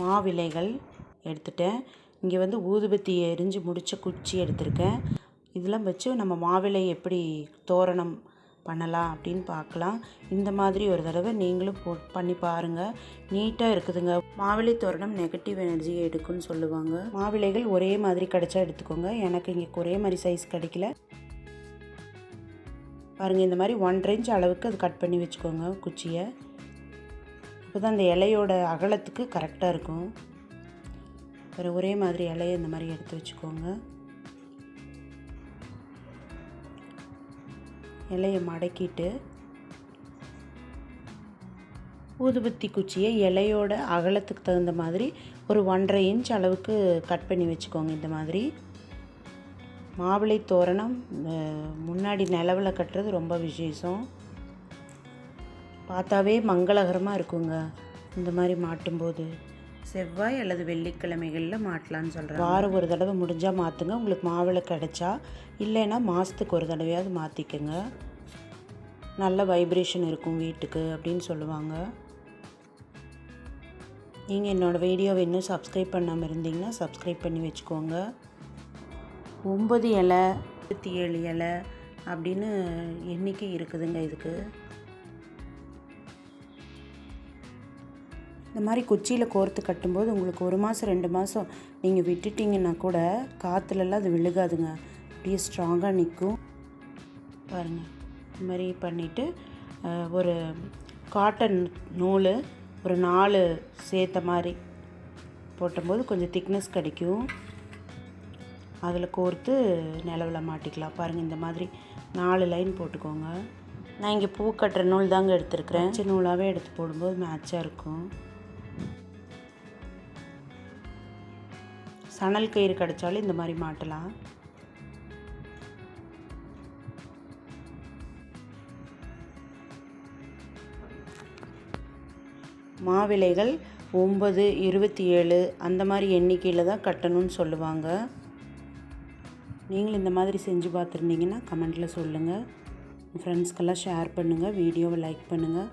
மாவிலைகள் எடுத்துட்டேன். இங்கே வந்து ஊதுபத்தி எரிஞ்சு முடித்த குச்சி எடுத்திருக்கேன். இதெல்லாம் வச்சு நம்ம மாவிலை எப்படி தோரணம் பண்ணலாம் அப்படின்னு பார்க்கலாம். இந்த மாதிரி ஒரு தடவை நீங்களும் போ பண்ணி பாருங்கள் நீட்டாக இருக்குதுங்க. மாவிலை தோரணம் நெகட்டிவ் எனர்ஜியை எடுக்கும்னு சொல்லுவாங்க. மாவிலைகள் ஒரே மாதிரி கிடைச்சா எடுத்துக்கோங்க. எனக்கு இங்கே ஒரே மாதிரி சைஸ் கிடைக்கல. பாருங்கள் இந்த மாதிரி ஒன்றரை இன்ச் அளவுக்கு அது கட் பண்ணி வச்சுக்கோங்க குச்சியை. அப்போ தான் அந்த இலையோட அகலத்துக்கு கரெக்டாக இருக்கும். அப்புறம் ஒரே மாதிரி இலையை இந்த மாதிரி எடுத்து வச்சுக்கோங்க. இலையை மடக்கிட்டு ஊதுபத்தி குச்சியை இலையோட அகலத்துக்கு தகுந்த மாதிரி ஒரு ஒன்றரை இன்ச் அளவுக்கு கட் பண்ணி வச்சுக்கோங்க இந்த மாதிரி. மாவிளை தோரணம் முன்னாடி நிலவில் கட்டுறது ரொம்ப விசேஷம். பார்த்தாவே மங்களகரமாக இருக்குங்க. இந்த மாதிரி மாட்டும்போது. செவ்வாய் அல்லது வெள்ளிக்கிழமைகளில் மாட்டலான்னு சொல்கிறேன் வாரம் ஒரு தடவை முடிஞ்சால் மாற்றுங்க உங்களுக்கு மாவிளை கிடைச்சா இல்லைன்னா மாதத்துக்கு ஒரு தடவையாவது மாற்றிக்கங்க நல்ல வைப்ரேஷன் இருக்கும் வீட்டுக்கு அப்படின்னு சொல்லுவாங்க. நீங்கள் என்னோடய வீடியோவை இன்னும் சப்ஸ்கிரைப் பண்ணாமல் இருந்தீங்கன்னா சப்ஸ்கிரைப் பண்ணி வச்சுக்கோங்க. ஒம்பது இலை இருபத்தி ஏழு இலை அப்படின்னு எண்ணிக்கை இருக்குதுங்க இதுக்கு. இந்த மாதிரி குச்சியில் கோர்த்து கட்டும்போது உங்களுக்கு ஒரு மாதம் ரெண்டு மாதம் நீங்கள் விட்டுட்டிங்கன்னா கூட காற்றுலலாம் அது விழுகாதுங்க. அப்படியே ஸ்ட்ராங்காக நிற்கும் பாருங்கள் இந்த மாதிரி பண்ணிவிட்டு ஒரு காட்டன் நூல் ஒரு நாலு சேர்த்த மாதிரி போட்டும்போது கொஞ்சம் திக்னஸ் கிடைக்கும். அதில் கோர்த்து நிலவில் மாட்டிக்கலாம். பாருங்கள் இந்த மாதிரி நாலு லைன் போட்டுக்கோங்க. நான் இங்கே பூ கட்டுற நூல் தாங்க எடுத்திருக்கிறேன். சின்ன நூலாகவே எடுத்து போடும்போது மேட்சாக இருக்கும். சணல் கயிறு கிடைச்சாலும் இந்த மாதிரி மாட்டலாம். மாவிலைகள் ஒம்பது இருபத்தி ஏழு அந்த மாதிரி எண்ணிக்கையில் தான் கட்டணும்னு சொல்லுவாங்க. நீங்களும் இந்த மாதிரி செஞ்சு பார்த்துருந்தீங்கன்னா கமெண்ட்டில் சொல்லுங்கள் ஃப்ரெண்ட்ஸ்க்கெல்லாம் ஷேர் பண்ணுங்கள் வீடியோவை லைக் பண்ணுங்கள்